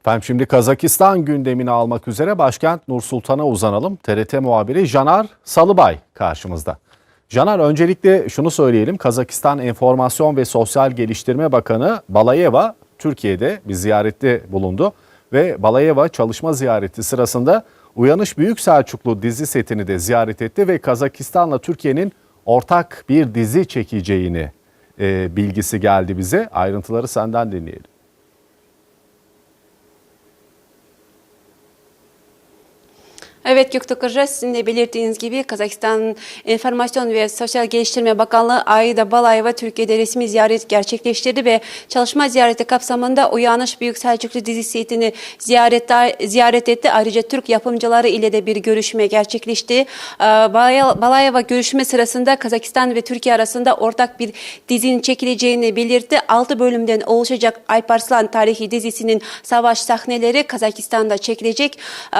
Efendim şimdi Kazakistan gündemini almak üzere başkent Nur Sultan'a uzanalım. TRT muhabiri Janar Salıbay karşımızda. Janar öncelikle şunu söyleyelim. Kazakistan Enformasyon ve Sosyal Geliştirme Bakanı Balayeva Türkiye'de bir ziyarette bulundu. Ve Balayeva çalışma ziyareti sırasında Uyanış Büyük Selçuklu dizi setini de ziyaret etti ve Kazakistan'la Türkiye'nin ortak bir dizi çekeceğini e, bilgisi geldi bize. Ayrıntıları senden dinleyelim. Evet Göktuğ Kırca sizin de belirttiğiniz gibi Kazakistan Enformasyon ve Sosyal Geliştirme Bakanlığı Ayda Balayeva Türkiye'de resmi ziyaret gerçekleştirdi ve çalışma ziyareti kapsamında Uyanış Büyük Selçuklu dizi setini ziyaret, ziyaret etti. Ayrıca Türk yapımcıları ile de bir görüşme gerçekleşti. Ee, Balay- Balayeva görüşme sırasında Kazakistan ve Türkiye arasında ortak bir dizinin çekileceğini belirtti. 6 bölümden oluşacak Alparslan tarihi dizisinin savaş sahneleri Kazakistan'da çekilecek. Ee,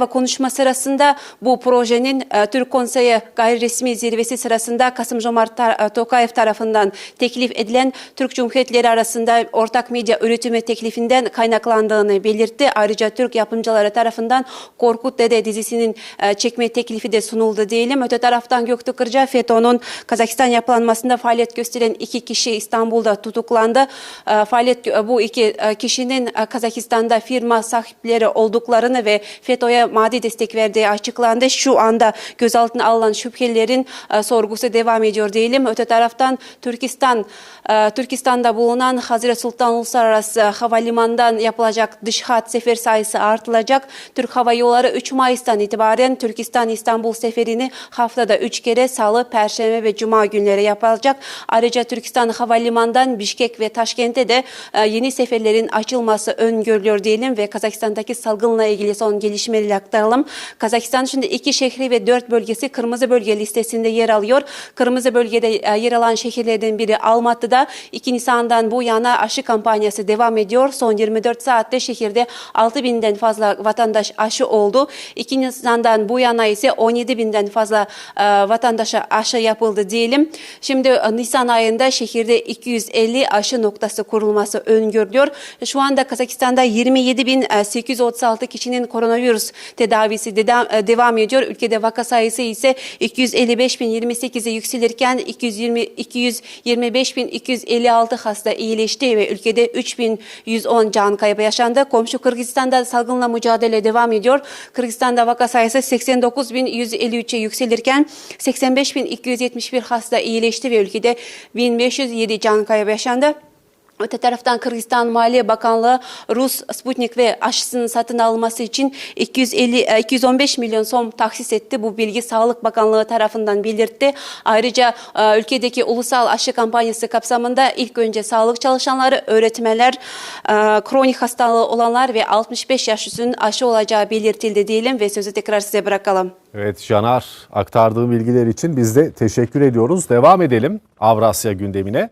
Baka- Balayeva konuşma sırasında bu projenin e, Türk Konseyi gayri resmi zirvesi sırasında Kasım-Jomart Tar- e, Tokayev tarafından teklif edilen Türk Cumhuriyetleri arasında ortak medya üretimi teklifinden kaynaklandığını belirtti. Ayrıca Türk yapımcıları tarafından Korkut Dede dizisinin e, çekme teklifi de sunuldu diyelim. Öte taraftan Göktürk Kırca FETÖ'nün Kazakistan yapılanmasında faaliyet gösteren iki kişi İstanbul'da tutuklandı. Faaliyet bu iki kişinin Kazakistan'da firma sahipleri olduklarını ve FETÖ'ye maddi destek verdiği açıklandı. Şu anda gözaltına alınan şüphelilerin e, sorgusu devam ediyor diyelim. Öte taraftan Türkistan, e, Türkistan'da bulunan Hazreti Sultan Uluslararası Havalimanı'ndan yapılacak dış hat sefer sayısı artılacak. Türk Hava Yolları 3 Mayıs'tan itibaren Türkistan-İstanbul seferini haftada 3 kere Salı, Perşembe ve Cuma günleri yapacak. Ayrıca Türkistan Havalimanı'ndan Bişkek ve Taşkent'e de e, yeni seferlerin açılması öngörülüyor diyelim ve Kazakistan'daki salgınla ilgili son gelişmeleri aktaralım. Kazakistan şimdi iki şehri ve dört bölgesi kırmızı bölge listesinde yer alıyor. Kırmızı bölgede e, yer alan şehirlerden biri Almatı'da 2 Nisan'dan bu yana aşı kampanyası devam ediyor. Son 24 saatte şehirde 6 binden fazla vatandaş aşı oldu. 2 Nisan'dan bu yana ise 17 binden fazla e, vatandaşa aşı yapıldı diyelim. Şimdi e, Nisan ayında şehirde 250 aşı noktası kurulması öngörülüyor. Şu anda Kazakistan'da 27.836 kişinin koronavirüs tedavisi e, devam ediyor. Ülkede vaka sayısı ise 255.028'e yükselirken 220 225.256 hasta iyileşti ve ülkede 3.110 can kaybı yaşandı. Komşu Kırgızistan'da salgınla mücadele devam ediyor. Kırgızistan'da vaka sayısı 89.153'e yükselirken 85.271 hasta iyileşti ve ülkede 1507 can kaybı yaşandı. Öte taraftan Kırgızistan Maliye Bakanlığı Rus Sputnik ve aşısının satın alınması için 250 e, 215 milyon som tahsis etti. Bu bilgi Sağlık Bakanlığı tarafından belirtti. Ayrıca e, ülkedeki ulusal aşı kampanyası kapsamında ilk önce sağlık çalışanları, öğretmenler, e, kronik hastalığı olanlar ve 65 yaş üstünün aşı olacağı belirtildi diyelim ve sözü tekrar size bırakalım. Evet Canar aktardığı bilgiler için biz de teşekkür ediyoruz. Devam edelim Avrasya gündemine.